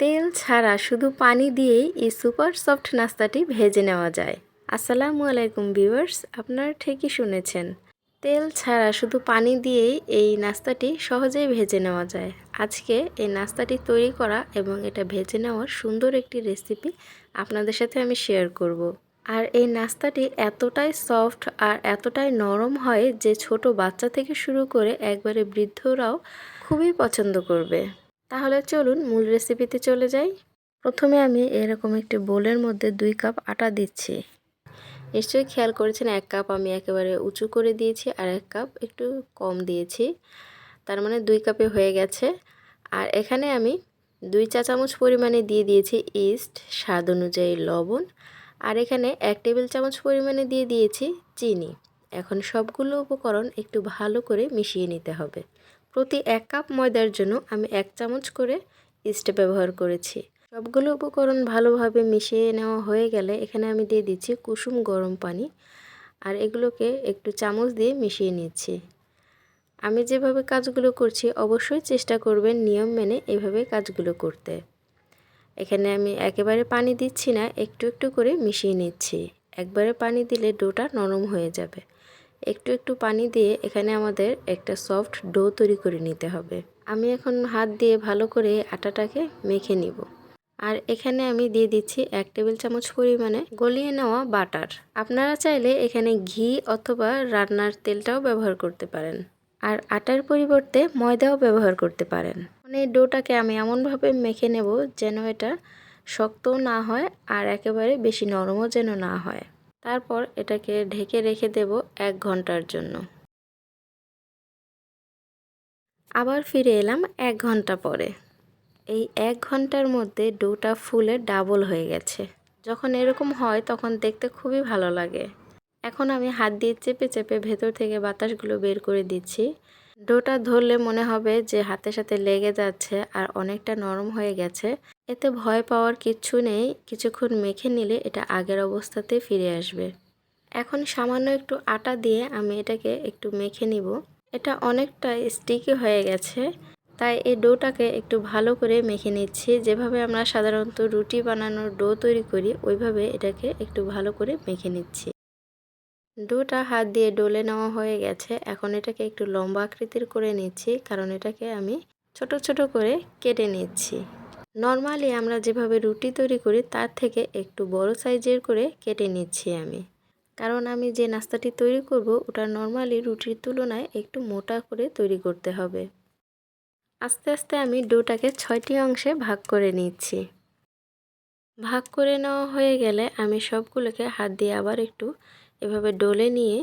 তেল ছাড়া শুধু পানি দিয়েই এই সুপার সফট নাস্তাটি ভেজে নেওয়া যায়। আসসালামু আলাইকুম ভিউয়ার্স, আপনারা ঠিকই শুনেছেন। তেল ছাড়া শুধু পানি দিয়েই এই নাস্তাটি সহজেই ভেজে নেওয়া যায়। আজকে এই নাস্তাটি তৈরি করা এবং এটা ভেজে নেওয়ার সুন্দর একটি রেসিপি আপনাদের সাথে আমি শেয়ার করব। আর এই নাস্তাটি এতটাই সফট আর এতটাই নরম হয় যে ছোট বাচ্চা থেকে শুরু করে একবারে বৃদ্ধরাও খুবই পছন্দ করবে। তাহলে চলুন মূল রেসিপিতে চলে যাই। প্রথমে আমি এরকম একটি বোলের মধ্যে দুই কাপ আটা দিচ্ছি। নিশ্চয়ই খেয়াল করেছেন, এক কাপ আমি একেবারে উঁচু করে দিয়েছি আর এক কাপ একটু কম দিয়েছি। তার মানে দুই কাপে হয়ে গেছে। আর এখানে আমি দুই চা চামচ পরিমাণে দিয়ে দিয়েছি ইস্ট স্বাদ অনুযায়ী লবণ। আর এখানে এক টেবিল চামচ পরিমাণে দিয়ে দিয়েছি চিনি। এখন সবগুলো উপকরণ একটু ভালো করে মিশিয়ে নিতে হবে। প্রতি এক কাপ ময়দার জন্য আমি এক চামচ করে ইস্ট ব্যবহার করেছি। সবগুলো উপকরণ ভালোভাবে মিশিয়ে নেওয়া হয়ে গেলে এখানে আমি দিয়ে দিচ্ছি কুসুম গরম পানি আর এগুলোকে একটু চামচ দিয়ে মিশিয়ে নিচ্ছি। আমি যেভাবে কাজগুলো করছি অবশ্যই চেষ্টা করবেন নিয়ম মেনে এভাবে কাজগুলো করতে। এখানে আমি একেবারে পানি দিচ্ছি না, একটু একটু করে মিশিয়ে নিচ্ছি। একবারে পানি দিলে ডোটা নরম হয়ে যাবে। একটু একটু পানি দিয়ে এখানে আমাদের একটা সফট ডো তৈরি করে নিতে হবে। আমি এখন হাত দিয়ে ভালো করে আটাটাকে মেখে নিব। আর এখানে আমি দিয়ে দিচ্ছি এক টেবিল চামচ পরিমাণে গলিয়ে নেওয়া বাটার। আপনারা চাইলে এখানে ঘি অথবা রান্নার তেলটাও ব্যবহার করতে পারেন। আর আটার পরিবর্তে ময়দাও ব্যবহার করতে পারেন। মানে ডোটাকে আমি এমনভাবে মেখে নেব যেন এটা শক্তও না হয় আর একেবারে বেশি নরমও যেন না হয়। তারপর এটাকে ঢেকে রেখে দেব এক ঘণ্টার জন্য। আবার ফিরে এলাম এক ঘণ্টা পরে। এই এক ঘণ্টার মধ্যে ডোটা ফুলে ডাবল হয়ে গেছে। যখন এরকম হয় তখন দেখতে খুবই ভালো লাগে। এখন আমি হাত দিয়ে চেপে চেপে ভেতর থেকে বাতাসগুলো বের করে দিচ্ছি। ডোটা ধরলে মনে হবে যে হাতের সাথে লেগে যাচ্ছে আর অনেকটা নরম হয়ে গেছে। এতে ভয় পাওয়ার কিচ্ছু নেই, কিছুক্ষণ মেখে নিলে এটা আগের অবস্থাতে ফিরে আসবে। এখন সামান্য একটু আটা দিয়ে আমি এটাকে একটু মেখে নিব। এটা অনেকটা স্টিকি হয়ে গেছে, তাই এই ডোটাকে একটু ভালো করে মেখে নিচ্ছি। যেভাবে আমরা সাধারণত রুটি বানানোর ডো তৈরি করি, ওইভাবে এটাকে একটু ভালো করে মেখে নিচ্ছি। ডোটা হাত দিয়ে ডলে নেওয়া হয়ে গেছে। এখন এটাকে একটু লম্বা আকৃতির করে নিচ্ছি, কারণ এটাকে আমি ছোট ছোট করে কেটে নিচ্ছি। নর্মালি আমরা যেভাবে রুটি তৈরি করি, তার থেকে একটু বড় সাইজের করে কেটে নিচ্ছি আমি। কারণ আমি যে নাস্তাটি তৈরি করব, ওটা নর্মালি রুটির তুলনায় একটু মোটা করে তৈরি করতে হবে। আস্তে আস্তে আমি ডোটাকে ছয়টি অংশে ভাগ করে নিচ্ছি। ভাগ করে নেওয়া হয়ে গেলে আমি সবগুলোকে হাত দিয়ে আবার একটু এভাবে ডলে নিয়ে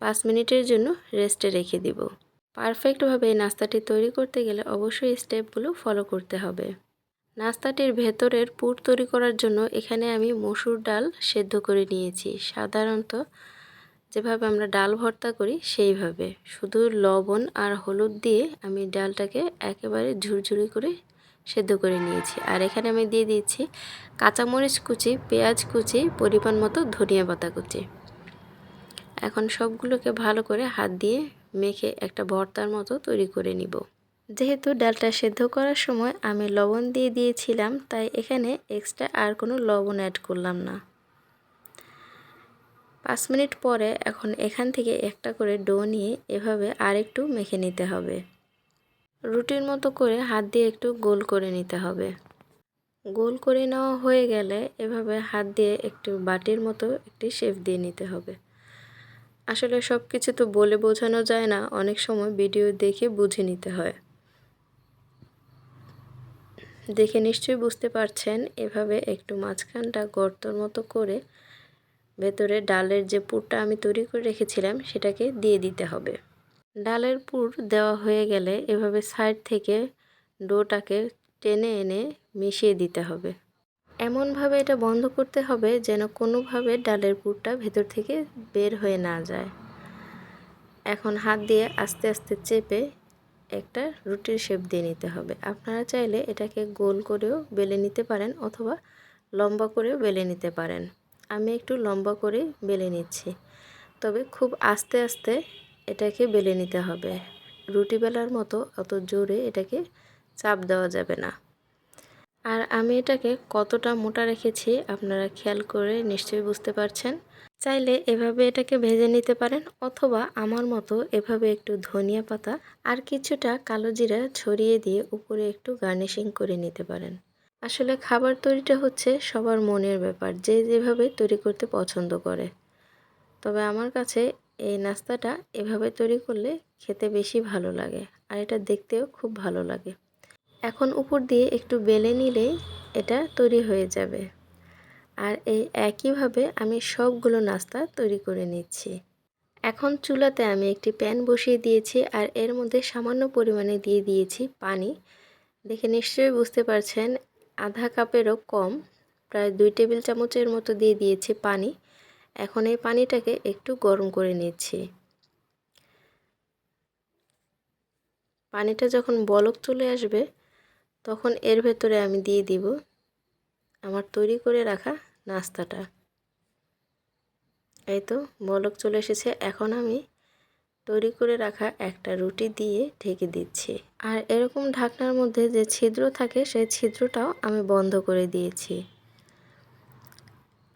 পাঁচ মিনিটের জন্য রেস্টে রেখে দিব। পারফেক্টভাবে এই নাস্তাটি তৈরি করতে গেলে অবশ্যই স্টেপগুলো ফলো করতে হবে। নাস্তাটির ভেতরের পুর তৈরি করার জন্য এখানে আমি মসুর ডাল সেদ্ধ করে নিয়েছি। সাধারণত যেভাবে আমরা ডাল ভর্তা করি, সেইভাবে। শুধু লবণ আর হলুদ দিয়ে আমি ডালটাকে একেবারে ঝুরঝুরি করে সেদ্ধ করে নিয়েছি। আর এখানে আমি দিয়ে দিয়েছি কাঁচামরিচ কুচি, পেঁয়াজ কুচি, পরিমাণ মতো ধনিয়া পাতা কুচি। এখন সবগুলোকে ভালো করে হাত দিয়ে মেখে একটা ভর্তার মতো তৈরি করে নিব। যেহেতু ডালটা সেদ্ধ করার সময় আমি লবণ দিয়ে দিয়েছিলাম, তাই এখানে এক্সট্রা আর কোনো লবণ অ্যাড করলাম না। পাঁচ মিনিট পরে এখন এখান থেকে একটা করে ডো নিয়ে এভাবে আরেকটু মেখে নিতে হবে। রুটির মতো করে হাত দিয়ে একটু গোল করে নিতে হবে। গোল করে নেওয়া হয়ে গেলে এভাবে হাত দিয়ে একটু বাটির মতো একটি শেপ দিয়ে নিতে হবে। আসলে সব কিছু তো বলে বোঝানো যায় না, অনেক সময় ভিডিও দেখে বুঝে নিতে হয়। দেখে নিশ্চয়ই বুঝতে পারছেন, এভাবে একটু মাঝখানটা গর্তর মতো করে ভেতরে ডালের যে পুরটা আমি তৈরি করে রেখেছিলাম, সেটাকে দিয়ে দিতে হবে। ডালের পুর দেওয়া হয়ে গেলে এভাবে সাইড থেকে ডোটাকে টেনে এনে মিশিয়ে দিতে হবে। এমনভাবে এটা বন্ধ করতে হবে যেন কোনোভাবে ডালের পুরটা ভেতর থেকে বের হয়ে না যায়। এখন হাত দিয়ে আস্তে আস্তে চেপে একটা রুটির শেপ দিয়ে নিতে হবে। আপনারা চাইলে এটাকে গোল করেও বেলে নিতে পারেন অথবা লম্বা করেও বেলে নিতে পারেন। আমি একটু লম্বা করে বেলে নিচ্ছি। তবে খুব আস্তে আস্তে এটাকে বেলে নিতে হবে। রুটি বেলার মতো অত জোরে এটাকে চাপ দেওয়া যাবে না। আমি এটাকে কতটা মোটা রেখেছি আপনারা খেয়াল করে নিশ্চয়ই বুঝতে পারছেন। চাইলে এভাবে এটাকে ভেজে নিতে পারেন অথবা আমার মতো এভাবে একটু ধনিয়া পাতা আর কিছুটা কালো জিরা ছড়িয়ে দিয়ে উপরে একটু গার্নিশিং করে নিতে পারেন। আসলে খাবার তৈরিটা হচ্ছে সবার মনের ব্যাপার, যে যেভাবে তৈরি করতে পছন্দ করে। তবে আমার কাছে এই নাস্তাটা এভাবে তৈরি করলে খেতে বেশি ভালো লাগে আর এটা দেখতেও খুব ভালো লাগে। এখন উপর দিয়ে একটু বেলে নিলেই এটা তৈরি হয়ে যাবে। আর এই একইভাবে আমি সবগুলো নাস্তা তৈরি করে নিচ্ছি। এখন চুলাতে আমি একটি প্যান বসিয়ে দিয়েছি আর এর মধ্যে সামান্য পরিমাণে দিয়ে দিয়েছি পানি। দেখে নিশ্চয়ই বুঝতে পারছেন, আধা কাপেরও কম, প্রায় দুই টেবিল চামচের মতো দিয়ে দিয়েছি পানি। এখন এই পানিটাকে একটু গরম করে নিচ্ছি। পানিটা যখন বলক চলে আসবে তখন এর ভেতরে আমি দিয়ে দিব আমার তৈরি করে রাখা নাস্তাটা। এই তো বলক চলে এসেছে। এখন আমি তৈরি করে রাখা একটা রুটি দিয়ে ঢেকে দিচ্ছি। আর এরকম ঢাকনার মধ্যে যে ছিদ্র থাকে, সেই ছিদ্রটাও আমি বন্ধ করে দিয়েছি।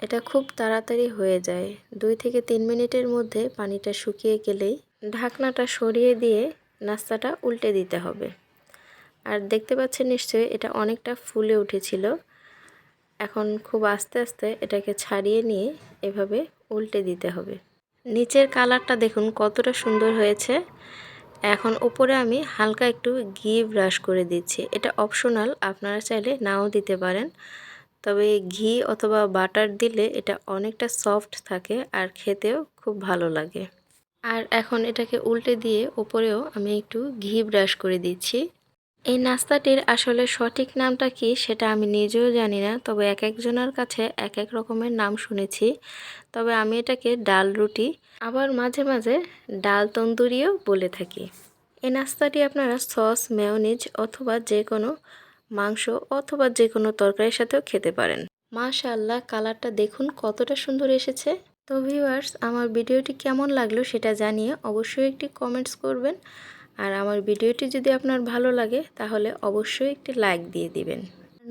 এটা খুব তাড়াতাড়ি হয়ে যায়। দুই থেকে তিন মিনিটের মধ্যে পানিটা শুকিয়ে গেলেই ঢাকনাটা সরিয়ে দিয়ে নাস্তাটা উল্টে দিতে হবে। আর দেখতে পাচ্ছেন নিশ্চয়ই এটা অনেকটা ফুলে উঠেছিল। এখন খুব আস্তে আস্তে এটাকে ছাড়িয়ে নিয়ে এভাবে উল্টে দিতে হবে। নিচের কালারটা দেখুন কতটা সুন্দর হয়েছে। এখন উপরে আমি হালকা একটু ঘি ব্রাশ করে দিচ্ছি। এটা অপশনাল, আপনারা চাইলে নাও দিতে পারেন। তবে ঘি অথবা বাটার দিলে এটা অনেকটা সফট থাকে আর খেতেও খুব ভালো লাগে। আর এখন এটাকে উল্টে দিয়ে উপরেও আমি একটু ঘি ব্রাশ করে দিচ্ছি। এই নাস্তাটির আসলে সঠিক নামটা কি সেটা আমি নিজেও জানি না, তবে এক একজনের কাছে এক এক রকমের নাম শুনেছি। তবে আমি এটাকে ডাল রুটি, আবার মাঝে মাঝে ডাল তন্দুরিও বলে থাকি। এই নাস্তাটি আপনারা সস মেয়নিজ অথবা যে কোনো মাংস অথবা যে কোনো তরকারির সাথেও খেতে পারেন। মাশাআল্লাহ, কালারটা দেখুন কতটা সুন্দর এসেছে। তো ভিউয়ার্স, আমার ভিডিওটি কেমন লাগল সেটা জানিয়ে অবশ্যই একটি কমেন্টস করবেন। আর আমার ভিডিওটি যদি আপনার ভালো লাগে, তাহলে অবশ্যই একটি লাইক দিয়ে দিবেন।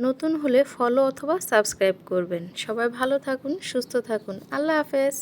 নতুন হলে ফলো অথবা সাবস্ক্রাইব করবেন। সবাই ভালো থাকুন, সুস্থ থাকুন। আল্লাহ হাফেজ।